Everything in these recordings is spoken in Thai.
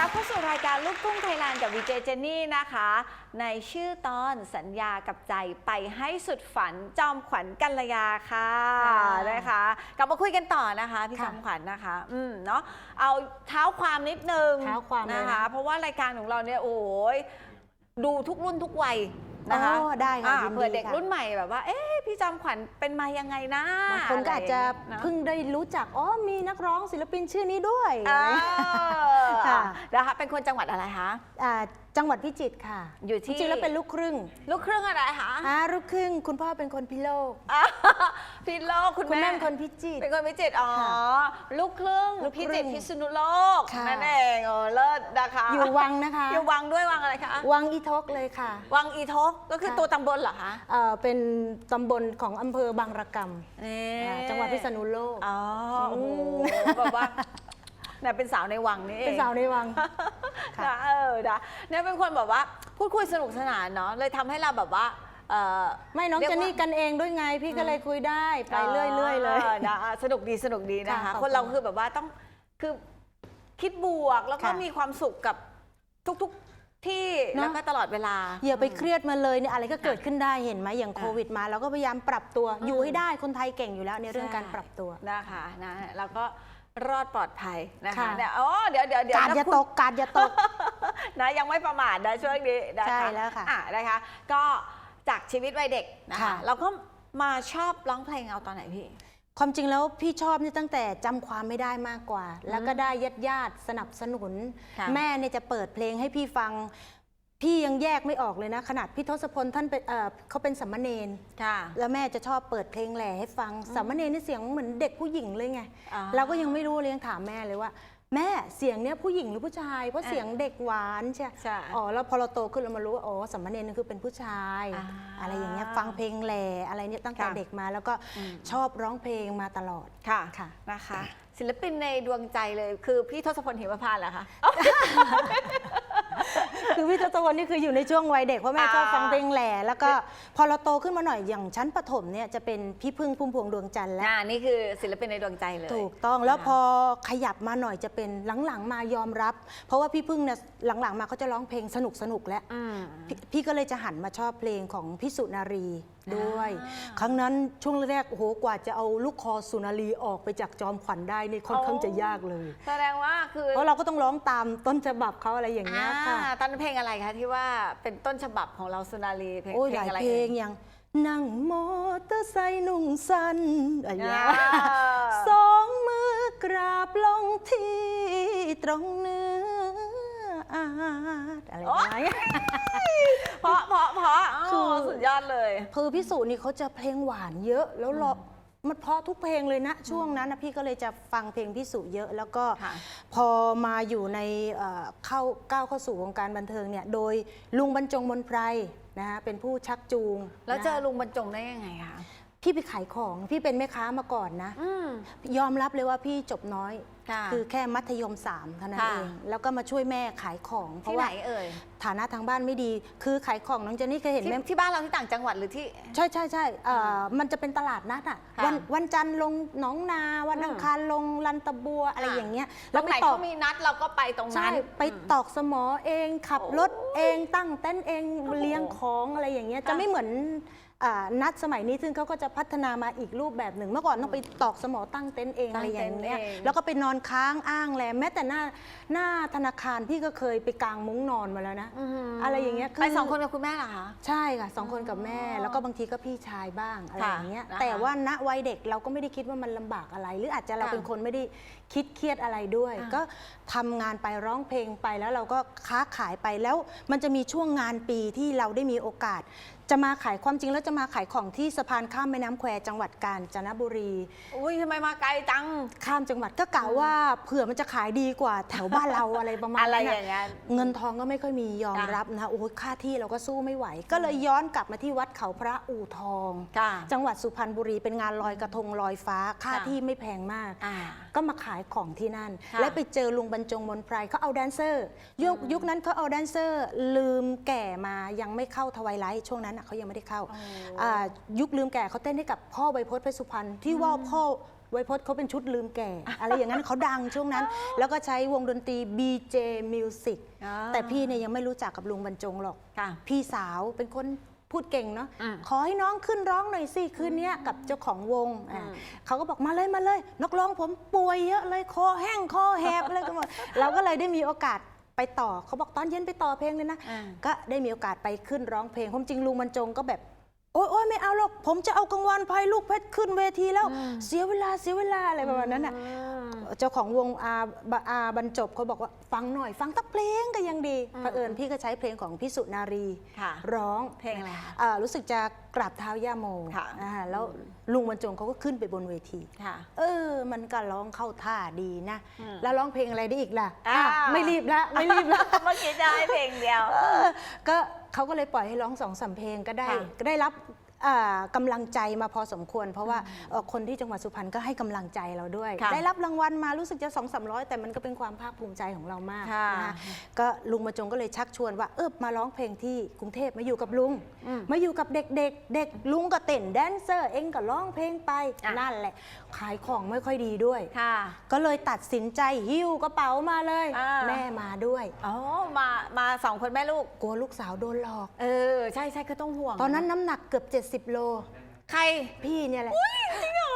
รับเข้าสู่รายการลูกทุ่งไทยแลนด์กับวีเจเจนนี่นะคะ ในชื่อตอนสัญญากับใจไปให้สุดฝันจอมขวัญกัลยาค่ะค่ะนะคะกลับมาคุยกันต่อนะคะ พี่จค่ะอมขวัญนะคะ อืมเนาะเอาเท้าความนิดนึงเท้าความเลยนะนะคะเพราะว่ารายการของเราเนี่ยโอ้ยดูทุกรุ่นทุกวัย นะคะอ๋อได้ค่ะอ่ายินดีเผื่อเด็กค่ะ รุ่นใหม่แบบว่า เอ๊ะพี่จอมขวัญเป็นมายังไงนะบางคนก็อาจจะไรย่างเงี้ยเนอะเพิ่งได้รู้จัก อ๋อ มีนักร้องศิลปินชื่อนี้ด้วย เออค่ะ นะคะเป็นคนจังหวัดอะไรคะ อ่าจังหวัดพิจิตรค่ะอยู่จที่ริงๆแล้วเป็นลูกครึ่งลูกครึ่งอะไรคะอ่าลูกครึ่ง คุณพ่อเป็นคนพิโลก อะพี่โลกคุณคุณแม่ แม่เป็นคนพิจิตร เป็นคนพิจิตรอ๋อ ค่ะลูกครึ่งลูกครึ่พิงจิตรพิษณุโลกค่ะ นั่นเองโอ้เลิศนะคะอยู่วังนะคะ อยู่วังด้วยวังอะไรคะวังอีทกเลยค่ะ วังอีทกก็คือค่ะ ตัวตำบลเหรอคะเอ่อเป็นตำบลของอำเภอบางระกนี่ำอ่าจังหวัดพิษณุโลก อ๋อโอ้โหอืมแบบว่า เนี่ยเป็นสาวในวังนี่เองเป็นสาวในวัง ค่ะนะเออนะเนี่ยเป็นคนแบบว่าพูดคุยสนุกสนานเนาะเลยทำให้เราแบบว่าเออไม่น้องเรียกเจว่า นนี่กันเองด้วยไง พี่ก็เลยคุยได้ไปเรื่อยๆเลยออนะอะสนุกดีสนุกดีนะคะค่ะขอบคคุณนเราคือแบบว่าต้องคือคิดบวกแล้วก็ค่ะมีความสุขกับทุกๆที่เนอะ แล้วก็ตลอดเวลา อย่าไปเครียดมาเลยเนี่ยอะไรก็เกิดขึ้นได้เห็นไหมอย่างค่ะโควิดมาเราก็พยายามปรับตัวอืมอยู่ให้ได้คนไทยเก่งอยู่แล้วในเรื่องใช่การปรับตัว นะคะนะแล้วก็ รอดปลอดภัยนะคะค่ะ เนี่ยอ๋อเดี๋ยวเดี๋ยวเดี๋ยวการนะอย่าคุณ ตกการอย่าตก นะยังไม่ประมาทนะช่วงนี้นะคะใช่แล้วค่ะอ่นะคะ ก็จากชีวิตวัยเด็กนะคะ ค่ะ เราก็มาชอบร้องเพลงเอาตอนไหนพี่ ความจริงแล้วพี่ชอบนี่ตั้งแต่จำความไม่ได้มากกว่า แล้วก็ได้ญาติญาติๆสนับสนุน ค่ะแม่เนี่ยจะเปิดเพลงให้พี่ฟัง พี่ยังแยกไม่ออกเลยนะ ขนาดพี่ทศพลท่านเป็นเอ่อเขาเป็นสัมมเนนค่ะ แล้วแม่จะชอบเปิดเพลงแหล่ให้ฟังสัมมเนนนี่เสียงเหมือนเด็กผู้หญิงเลยไงอ่าเราก็ยังไม่รู้เลยยังถามแม่เลยว่า แม่เสียงเนี้ยผู้หญิงหรือผู้ชาย เพราะอ่าเสียงเด็กหวานใช่ใช่อ๋อแล้วพอเราโตขึ้นเรามารู้ว่าอ๋อสัมมเนนนั่นคือเป็นผู้ชาย อ่าอะไรอย่างเงี้ยฟังเพลงแหล่อะไรเนี่ยตั้งแต่ค่ะ เด็กมา แล้วก็อืมชอบร้องเพลงมาตลอด ค่ะค่ะ นะคะ ศิลปินในดวงใจเลยคือพี่ทศพลหิมพานต์เหรอคะ คือพี่ทศวรรษนี่คืออยู่ในช่วงวัยเด็กเพราะแม่อ่าชอบฟังเพลงแหล่แล้วก็พอเราโตขึ้นมาหน่อยอย่างชั้นประถมเนี่ยจะเป็นพี่พึ่งพุ่มพวงดวงจันทร์แล้ว อ่านี่คือศิลปินในดวงใจเลย ถูกต้องแล้วค่ะพอขยับมาหน่อยจะเป็นหลังๆมายอมรับ เพราะว่าพี่พึ่งเนี่ยหลังๆมาเขาจะร้องเพลงสนุกสนุกๆแล้ว อืม พี่พี่ก็เลยจะหันมาชอบเพลงของพี่สุนารี ด้วยอ่าครั้งนั้นช่วงแรกโอ้โหกว่าจะเอาลูกคอสุนารีออกไปจากจอมขวัญได้นี่ค่อนข้างจะยากเลย แสดงว่าคือเพราะเราก็ต้องร้องตามต้นฉบับเขาอะไรอย่างเงี้ยค่ะอ่าตอนนนเพลงอะไรคะที่ว่าเป็นต้นฉบับของเราสุนารีเพลงโอ้ยเพหลลางยอะไรเพลงอ่ยอย่างนั่งมอเตอร์ไซค์นุ่งสั้นอะไรอย่างเงี้ย อ่า สองมือกราบลงที่ตรงเนื้อ อาจอะไรประมาณเนี้ย เพราะเพราะเพราะคือโอ้สุดยอดเลย คือพี่สุนี่เขาจะเพลงหวานเยอะ แล้วเรามันเพราะทุกเพลงเลยนะ ช่วงนั้นนะพี่ก็เลยจะฟังเพลงพี่สุเยอะ แล้วก็ค่ะพอมาอยู่ในเอ่อเข้าก้าวเข้าสู่วงการบันเทิงเนี่ยโดยลุงบรรจงมนไพรนะฮะเป็นผู้ชักจูงแล้วเจอนะลุงบรรจงได้ยังไงคะ พี่ไปขายของพี่เป็นแม่ค้ามาก่อนนะ อืม ยอมรับเลยว่าพี่จบน้อย ค่ะคือแค่มัธยม3เท่านั้นค่ะ เอง แล้วก็มาช่วยแม่ขายของ เพที่ราะไหนว่าเอ่ยฐานะทางบ้านไม่ดี คือขายของน้องเจนนี่เคยเห็นที่แม่ที่บ้านเราที่ต่างจังหวัดหรือที่ ใช่ใช่ใช่เอ่อมันจะเป็นตลาดนัดอะค่ะวันวันจันทร์ลงหนองนา วันอืมอังคารลงลันตะบัวอะไรค่ะ อย่างเงี้ยตรงไหนตอเขากมีนัดเราก็ไปตรงใช่นั้น ไปอืมตอกสมอเองขับโอ้รถเองตั้งเต้นท์เองโอ้โหเลี้ยงของอะไรอย่างเงี้ยค่ะ จะไม่เหมือนอ่า นัดสมัยนี้ซึ่งเขาก็จะพัฒนามาอีกรูปแบบหนึ่ง เมื่อก่อนต้องไปตอกสมอตั้งเต็นท์เองตั้อะไรงอเต็นท์ย่างเงี้ยเองแล้วก็ไปนอนค้างอ้างแรมแม้แต่หน้าหน้าธนาคารพี่ก็เคยไปกางมุ้งนอนมาแล้วนะมอะไรอย่างเงี้ยคือไปสองคนกับคุณแม่เหรอคะ ใช่ค่ะสองคนกับแม่ อ๋อแล้วก็บางทีก็พี่ชายบ้างอะไรค่ะอย่างเงี้ยนะคะแต่ว่าณวัยเด็กเราก็ไม่ได้คิดว่ามันลำบากอะไร หรืออาจจะเราค่ะเป็นคนไม่ได้คิดเครียดอะไรด้วย อ่าก็ทำงานไปร้องเพลงไปแล้วเราก็ค้าขายไปแล้ว มันจะมีช่วงงานปีที่เราได้มีโอกาส จะมาขายความจริงแล้วจะมาขายของที่สะพานข้ามแม่น้ำแควจังหวัดกาญจนบุรี อุ้ยทำไมมาไกลจัง ข้ามจังหวัดก็กะว่าเผื่อมันจะขายดีกว่าแถวบ้านเรา อะไรประมาณอะไรนั้นอน่ะย่างเงี้ย เงินทองก็ไม่ค่อยมียอมจ้ะรับนะคะโอ้ยค่าที่เราก็สู้ไม่ไหว ก็เลยย้อนกลับมาที่วัดเขาพระอู่ทอง ค่ะจังหวัดสุพรรณบุรีเป็นงานลอยกระทงลอยฟ้าค่าค่ะ ที่ไม่แพงมาก อ่า ก็มาขายของที่นั่น ค่ะและไปเจอลุงบรรจงมนไพรเขาเอาแดนเซอร์ยุคยุคนั้นเขาเอาแดนเซอร์ ลืมแก่มายังไม่เข้าทวายไลท์ช่วงนั้นน่ะเขายังไม่ได้เข้าอ๋ออ่ายุคลืมแก่เขาเต้นให้กับพ่อใบพจน์เพชรสุพรรณที่ว่าพ่อไวยพจน์เขาเป็นชุดลืมแก่ อะไรอย่างนั้นเขาดังช่วงนั้น แล้วก็ใช้วงดนตรี BJ Music อ่าแต่พี่เนี่ยยังไม่รู้จักกับลุงบรรจงหรอกค่ะพี่สาวเป็นคนพูดเก่งเนาะอืมขอให้น้องขึ้นร้องหน่อยสิคืนเนี้ยกับเจ้าของวงอะอืมเขาก็บอกมาเลยมาเลย นักร้องผมป่วยเยอะเลยคอแห้งคอแหบอะไรกันหมดเราก็เลยได้มีโอกาส ไปต่อเขาบอกตอนเย็นไปต่อเพลงเลยนะ อ่า ก็ได้มีโอกาสไปขึ้นร้องเพลงความจริงลุงบรรจงก็แบบ โอ๊ยโอ๊ยไม่เอาหรอก ผมจะเอากลางวันพายลูกเพชรขึ้นเวทีแล้ว เสียเวลาเสียเวลาอะไรประมาณนั้นน่ะ เจ้าของวงอาบอาบรรจบเขาบอกว่าฟังหน่อย ฟังตักเพลงก็ยังดีเผอิญพี่ก็ใช้เพลงของพี่สุนารีค่ะร้องเพลงอะไรคะอ่ารู้สึกจะกราบเท้าย่าโมค่ะอ่าแล้วลุงบรรจงเขาก็ขึ้นไปบนเวทีค่ะเออ มันก็ร้องเข้าท่าดีนะอืมแล้วร้องเพลงอะไรได้อีกล่ะอ่าอะไม่รีบละไม่รีบละเมื่อกี้จะให้เพลงเดียวเออก็เขาก็เลยปล่อยให้ร้องสองสามเพลงก็ได้ค่ะก็ได้รับอ่า กำลังใจมาพอสมควร เพราะว่าเอ่อคนที่จังหวัดสุพรรณก็ให้กำลังใจเราด้วยค่ะได้รับรางวัลมารู้สึกจะสองสามร้อยแต่มันก็เป็นความภาคภูมิใจของเรามากค่ะนะคะก็ลุงมาจงก็เลยชักชวนว่าเออมาร้องเพลงที่กรุงเทพมาอยู่กับลุงอืมมาอยู่กับเด็กๆเด็กลุงก็เต้นแดนเซอร์ เองก็ร้องเพลงไปอะนั่นแหละ ขายของไม่ค่อยดีด้วยค่ะก็เลยตัดสินใจหิ้วกระเป๋ามาเลยอ่าแม่มาด้วยอ๋อมามาสองคนแม่ลูกกลัวลูกสาวโดนหลอก เออใช่ใช่ก็ต้องห่วง ตอนนั้นน้ำหนักเกือบ70 โล ใคร พี่เนี่ยแหละ จริงเหรอ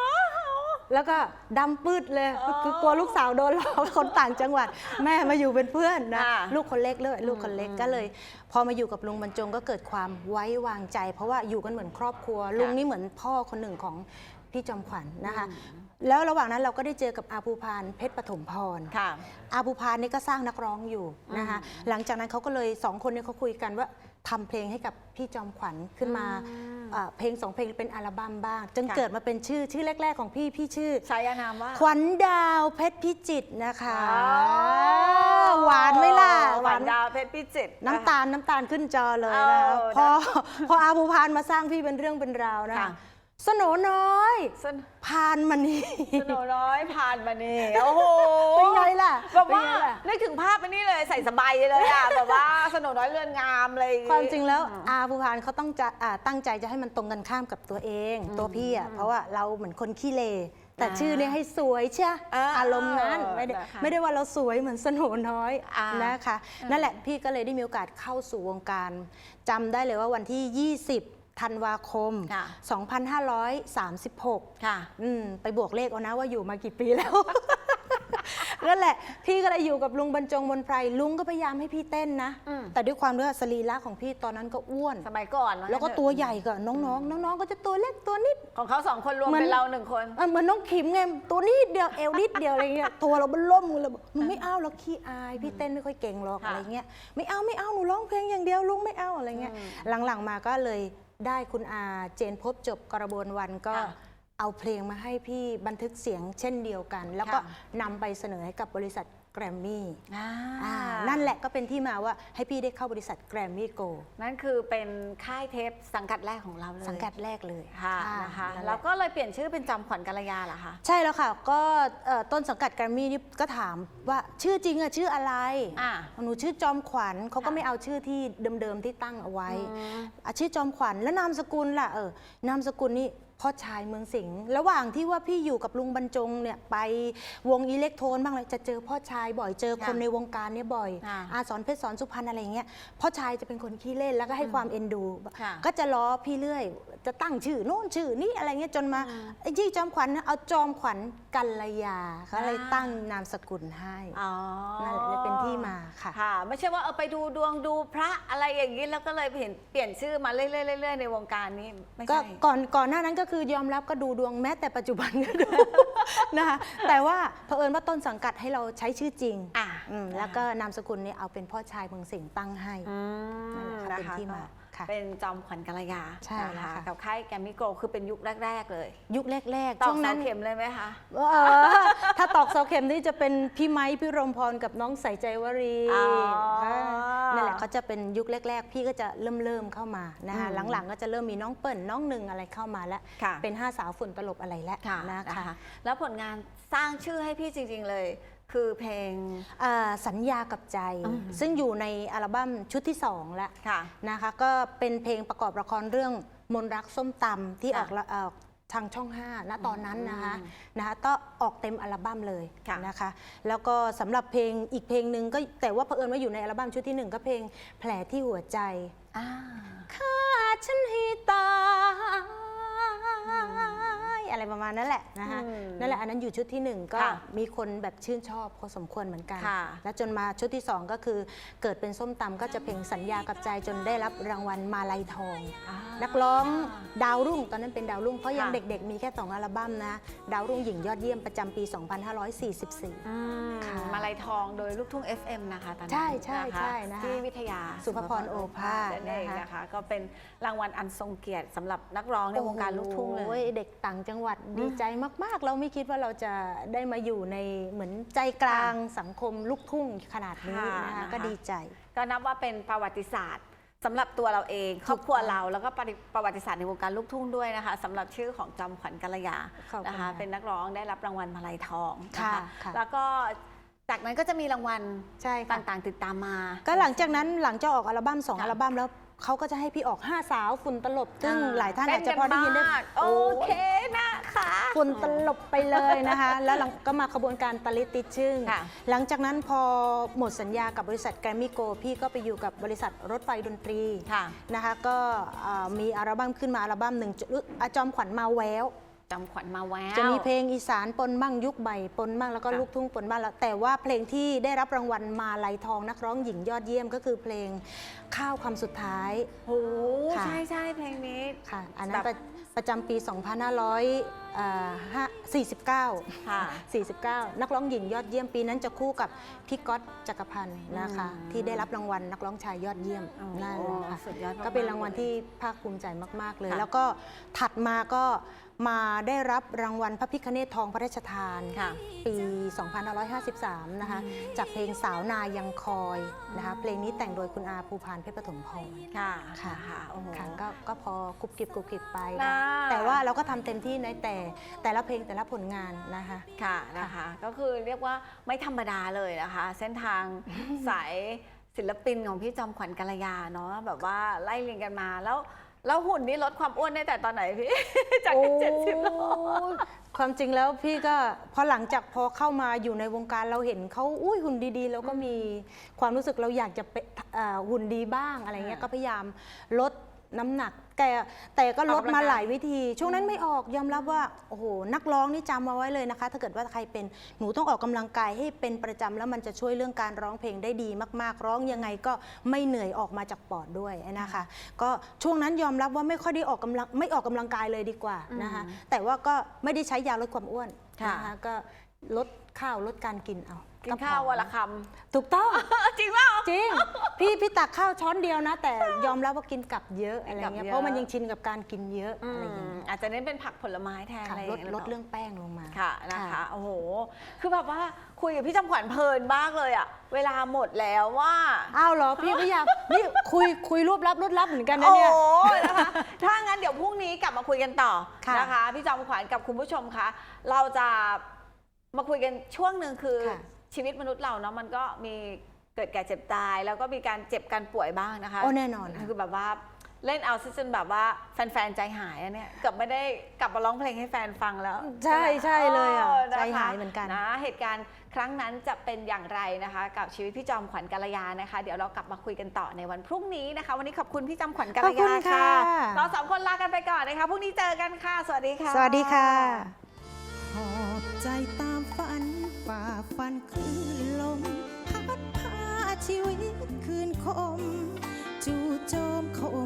แล้วก็ดำปืดเลยอ๋อคือกลัวลูกสาวโดนหลอกคนต่างจังหวัด แม่มาอยู่เป็นเพื่อนนะ อ่าลูกคนเล็กเลย ลูกคนเล็กอืมก็เลย พอมาอยู่กับลุงบรรจงก็เกิดความไว้วางใจ เพราะว่าอยู่กันเหมือนครอบครัว ลุงนี่เหมือนพ่อคนหนึ่งของพี่จอมขวัญนะคะ แล้วระหว่างนั้นเราก็ได้เจอกับอาภูพานเพชรปฐมพร ค่ะ อาภูพานนี่ก็สร้างนักร้องอยู่นะคะ หลังจากนั้นเขาก็เลยสองคนเนี่ยเขาคุยกันว่าทำเพลงให้กับพี่จอมขวัญขึ้นมา อืม อ่าเพลงสองเพลงเป็นอัลบั้มบ้าง จนค่ะ เกิดมาเป็นชื่อชื่อแรก ๆ ของพี่พี่ชื่อใช้ยานามว่า ขวัญดาวเพชรพิจิตรนะคะอ๋อหวานไหมล่ะหวานดาวเพชรพิจิตร น้ำตาลน้ำตาลขึ้นจอเลยเอนะอพอพออาภูพานมาสร้างพี่เป็นเรื่องเป็นราวนะค่ะ สโหนน้อยสนพานมานี่สโนน้อยผ่านมานี่โอ้โหเป็นไงล่ะแบบว่าเป็นไงล่ะนึกถึงภาพไปนี่เลยใส่สบายเลยอะแบบว่าสโนน้อยเรือนงามเลย ความจริงแล้วอาภูพานเขาต้องจะอ่าตั้งใจจะให้มันตรงกันข้ามกับตัวเองอืมตัวพี่อะเพราะว่าเราเหมือนคนขี้เลแต่อ่าชื่อเนี่ยให้สวยเชียอ่าอารมณ์นั้นไม่ได้นะคะไม่ได้ว่าเราสวยเหมือนสโหนน้อยอ่าน นะคะอ่านั่นั่นแหละพี่ก็เลยได้มีโอกาสเข้าสู่วงการจำได้เลยว่าวันที่ 20 ธันวาคมค่ะ2536 ค่ะอืมไปบวกเลขเอานะว่าอยู่มากี่ปีแล้ว นั่นแหละ พี่ก็เลยอยู่กับลุงบรรจงมนไพรลุงก็พยายามให้พี่เต้นนะ อืม แต่ด้วยความที่ว่าสรีระของพี่ตอนนั้นก็อ้วน สมัยก่อนว่าแล้วก็งั้นเถอะตัวใหญ่กับน้องๆ น้องๆ ก็จะตัวเล็กตัวนิด ของเขาสองคนรวมเหมือน เป็นเราหนึ่งคนเออเหมือนน้องขิมไงตัวนิดเดียวเอวนิดเดียวอะไรเงี้ยตัวเราเบนล่มเลยบอกหนูไม่เอาหรอกขี้อายพี่เต้นไม่ค่อยเก่งหรอกค่ะอะไรเงี้ยไม่เอาไม่เอาหนูร้องเพลงอย่างเดียวลุงไม่เอาอะไรเงี้ยอืมหลังๆมาก็เลย ได้คุณอาเจนพบจบกระบวนวันก็ค่ะเอาเพลงมาให้พี่บันทึกเสียงเช่นเดียวกัน แล้วก็ค่ะ นำไปเสนอให้กับบริษัท แกรมมี่อ่าอ่านั่นแหละก็เป็นที่มาว่าให้พี่ได้เข้าบริษัทแกรมมี่โกนั่นคือเป็นค่ายเทปสังกัดแรกของเราเลยสังกัดแรกเลยค่ะนะคะนั่นหละแล้วก็เลยเปลี่ยนชื่อเป็นจำขวัญกัลยาเหรอคะใช่แล้วค่ะ ก็เอ่อต้นสังกัดแกรมมี่นี่ก็ถามว่าชื่อจริงอะชื่ออะไรอ่าหนูชื่อจอมขวัญเขาก็ค่ะไม่เอาชื่อที่เดิมๆที่ตั้งเอาไว้อืมอะชื่อจอมขวัญแล้วนามสกุลล่ะเออนามสกุลนี่ พ่อชายเมืองสิงห์ระหว่างที่ว่าพี่อยู่กับลุงบรรจงเนี่ยไปวงอิเล็กโทรนบ้างเลยจะเจอพ่อชายบ่อยเจอคนค่ะในวงการเนี่ยบ่อย ค่ะอาสอนเพชรสอนสุพรรณอะไรอย่างเงี้ยพ่อชายจะเป็นคนขี้เล่นแล้วก็ให้ความเอ็นดู ค่ะก็จะล้อพี่เรื่อย จะตั้งชื่อโน่นชื่อนี้อะไรเงี้ยจนมาอืมไอ้ที่จอมขวัญนะเอาจอมขวัญกัลยาเขาเลยอ่า ตั้งนามสกุลให้ อ๋อนั่นแหละเลยเป็น ที่มาค่ะ ค่ะ ไม่ใช่ว่าเออไปดูดวงดูพระอะไรอย่างนี้แล้วก็เลยเห็นเปลี่ยนชื่อมาเรื่อยๆเรื่อยๆในวงการนี้ไม่ก็ใช่ ก่อนก่อนหน้านั้นก็คือยอมรับก็ดูดวงแม้แต่ปัจจุบันก็ดู นะคะแต่ว่าเผอิญว่าต้นสังกัดให้เราใช้ชื่อจริงอะอืมแล้วก็นามสกุลเนี่ยเอาเป็นพ่อชายเมืองสิงห์ตั้งให้ อืนั่นแหละค่ะเป็นที่มา ก็ ค่ะเป็นจอมขวัญกัลยาใช่นะแล้วคะค่ะ กับค่ายแกรมมี่โกลคือเป็นยุคแรก ๆ เลยยุคแรกๆตอช่กวงเสานั้นเข็มเลยไหมคะ เออถ้าตอกเสาเข็มนี่จะเป็นพี่ไม้พี่รมพรกับน้องใส่ใจวรีอ๋อค่ะนั่นแหละเขาจะเป็นยุคแรก ๆ พี่ก็จะเริ่มเริ่มๆเข้ามานะคะอืม หลังๆ ก็จะเริ่มมีน้องเปิ่นน้องหนึ่งอะไรเข้ามาแล้ว ค่ะเป็นห้าสาวฝุ่นตลบอะไรแล้วค่ะนะนะคะคะ แล้วผลงานสร้างชื่อให้พี่จริง ๆ เลย คือเพลงอ่าสัญญากับใจอืมซึ่งอยู่ในอัลบั้มชุดที่สองแล้วค่ะนะคะก็เป็นเพลงประกอบละครเรื่องมนรักส้มตำที่อค่ะอกละเอ่อทางช่อง5ณตอนนั้นนะคะอืมนะคะก็ออกเต็มอัลบั้มเลยค่ะนะคะ แล้วก็สำหรับเพลงอีกเพลงหนึ่งก็แต่ว่าเผอิญว่าอยู่ในอัลบั้มชุดที่หนึ่งก็เพลงแผลที่หัวใจอ่าฆ่าฉันให้ตาย อะไรประมาณนั้นแหละนะคะอืมนั่นแหละอันนั้นอยู่ชุดที่หนึ่งก็ค่ะมีคนแบบชื่นชอบพอสมควรเหมือนกันค่ะแล้วจนมาชุดที่สองก็คือเกิดเป็นส้มตำก็จะเพลงสัญญากับใจจนได้รับรางวัลมาลัยทองอ่านักร้องดาวรุ่งตอนนั้นเป็นดาวรุ่งเพราะยังค่ะเด็กๆ มีแค่2อัลบั้มนะ ดาวรุ่งหญิงยอดเยี่ยมประจำปี 2544อืมค่ะมาลัยทองโดยลูกทุ่ง FM นะคะตอนนั้นใช่ใช่นะคะใช่นะคะที่วิทยาสุภพรโอภาสนั่นเองนะคะนะคะก็เป็นรางวัลอันทรงเกียรติสำหรับนักร้องในวงการลูกทุ่งเลโอ้ยเด็กต่างจังหวัดดีใจมาก ๆ เราไม่คิดว่าเราจะได้มาอยู่ในเหมือนใจกลางสังคมลูกทุ่งขนาดนี้ค่ะนะคะนะคะก็ดีใจ ก็นับว่าเป็นประวัติศาสตร์สำหรับตัวเราเองครอบครัวเราแล้วก็ปริประวัติศาสตร์ในวงการลูกทุ่งด้วยนะคะสำหรับชื่อของจอมขวัญกัลยาขอบคุณนะคะค่ะเป็นนักร้องได้รับรางวัลมาลัยทองนะค่ะคะค่ะแล้วก็จากนั้นก็จะมีรางวัลใช่ค่ะต่างๆ ติดตามมา ก็หลังจากนั้นหลังจากออกอัลบั้มสองค่ะอัลบั้มแล้วเขาก็จะให้พี่ออก 5 สาวฝุ่นตลบซึ่งอ่าหลายท่านอาจจะพอได้ยินได้เต้นกันมากโอเคนะคะ ฝุ่นตลบไปเลยนะคะ แล้วหลังก็มาขบวนการตลิดติดชึ่งค่ะ หลังจากนั้นพอหมดสัญญากับบริษัทแกรมมี่โกพี่ก็ไปอยู่กับบริษัทรถไฟดนตรี ค่ะนะคะก็เอ่อมีอัลบั้มขึ้นมาอัลบั้มหนึ่งจุดอาจอมขวัญมาแวว จำขวัญมาแวว จะมีเพลงอีสานปนบ้างยุคใหม่ปนบ้างแล้วก็ค่ะลูกทุ่งปนบ้างแล้วแต่ว่าเพลงที่ได้รับรางวัลมาลัยทองนักร้องหญิงยอดเยี่ยมก็คือเพลงข้าวคำสุดท้าย โอ้ค่ะ ใช่ใช่เพลงนี้ ค่ะ อันนั้นแบบประประจำปี 2549 ค่ะ 49 นักร้องหญิงยอดเยี่ยมปีนั้นจะคู่กับพี่ก๊อตจักรพันธ์นะคะ อืมที่ได้รับรางวัลนักร้องชายยอดเยี่ยมโอ้นั่นแหละค่ะสุดยอดมากๆก็เป็นรางวัลที่ภาคภูมิใจมาก ๆ เลย ค่ะแล้วก็ถัดมาก็ มาได้รับรางวัลพระพิคเนตทองพระราชทานค่ะ ปี 2553 นะคะ จากเพลงสาวนายังคอยนะคะ เพลงนี้แต่งโดยคุณอาภูพานเพชรปฐมพร ค่ะค่ะค่ะโอ้โห ค่ะก็ก็พอกรุบกริบกรุบกริบไปน่านะแต่ว่าเราก็ทำเต็มที่ในแต่แต่ละเพลงแต่ละผลงานนะคะ ค่ะนะคะ ก็คือเรียกว่าไม่ธรรมดาเลยนะคะ เส้นทางสายศิลปินของพี่จอมขวัญกัลยาเนาะแบบว่าไล่เรียงกันมาแล้ว แล้วหุ่นนี่ลดความอ้วนได้แต่ตอนไหนพี่ จากโอ้เจ็ดสิบโลความจริงแล้วพี่ก็พอหลังจากพอเข้ามาอยู่ในวงการเราเห็นเขาอุ้ยหุ่นดีๆ แล้วก็มีความรู้สึกเราอยากจะเป็นเอ่อหุ่นดีบ้างอะไรเงี้ยอ่า ก็พยายามลด น้ำหนัก แต่แต่ก็ลดออกกำลังมากายหลายวิธี ช่วงนั้นไม่ออกยอมรับว่าโอ้โหนักร้องนี่จำมาไว้เลยนะคะ ถ้าเกิดว่าใครเป็นหนูต้องออกกำลังกายให้เป็นประจำแล้วมันจะช่วยเรื่องการร้องเพลงได้ดีมาก ๆ ร้องยังไงก็ไม่เหนื่อยออกมาจากปอดด้วยนะคะ ก็ช่วงนั้นยอมรับว่าไม่ค่อยได้ออกกำลังไม่ออกกำลังกายเลยดีกว่านะคะแต่ว่าก็ไม่ได้ใช้ยาลดความอ้วนค่ะนะคะก็ลดข้าวลดการกินเอา กิกินข้าววันละคถูกต้องำ จริงเปล่า จริง พี่พี่ตักข้าวช้อนเดียวนะ แต่ยอมรับว่ากินกลับเยอะอะไรกลับเงี้ยเยอะ เพราะมันยังชินกับการกินเยอะอือะไรมอย่างเงี้ยอาจจะเน้นเป็นผักผลไม้แทนค่ะอะไรลดย่าลดเรื่องแป้งลงมา ค่ะนะคะโอ้โห คือแบบว่าคุยกับพี่จอมขวัญเพลินมากเลยอะเวลาหมดแล้วว่า อ้าวเหรอพี่ก็อยากนี่คุยคุยรวบลับรวบลับเหมือนกันนะโอ้เนี่ยนะคะ ถ้างั้นเดี๋ยวพรุ่งนี้กลับมาคุยกันต่อค่ะนะคะ พี่จอมขวัญกับคุณผู้ชมคะ เราจะมาคุยกันช่วงหนึ่งคือ ค่ะ ชีวิตมนุษย์เราเนาะมันก็มีเกิดแก่เจ็บตาย แล้วก็มีการเจ็บการป่วยบ้างนะคะโอ้แน่นอนค่ะคือแบบว่าเล่นเอาซะจนแบบว่าแฟนๆใจหายอะเนี่ยเกือบไม่ได้กลับมาร้องเพลงให้แฟนฟังแล้ว ใช่ใช่เลยอะนะคะใจหายเหมือนกันนะเหตุการณ์ครั้งนั้นจะเป็นอย่างไรนะคะ กับชีวิตพี่จอมขวัญกัลยานะคะ เดี๋ยวเรากลับมาคุยกันต่อในวันพรุ่งนี้นะคะ วันนี้ขอบคุณพี่จอมขวัญกัลขอบคุยาณค่ะค่ะเราสองคนลากันไปก่อนนะคะพรุ่งนี้เจอกันค่ะ สวัสดีค่ะ สวัสดีค่ะหอบใจตามฝัน ฝ่าฟันคลื่นลม พัดพาชีวิตคืนคม จู่โจมเขาม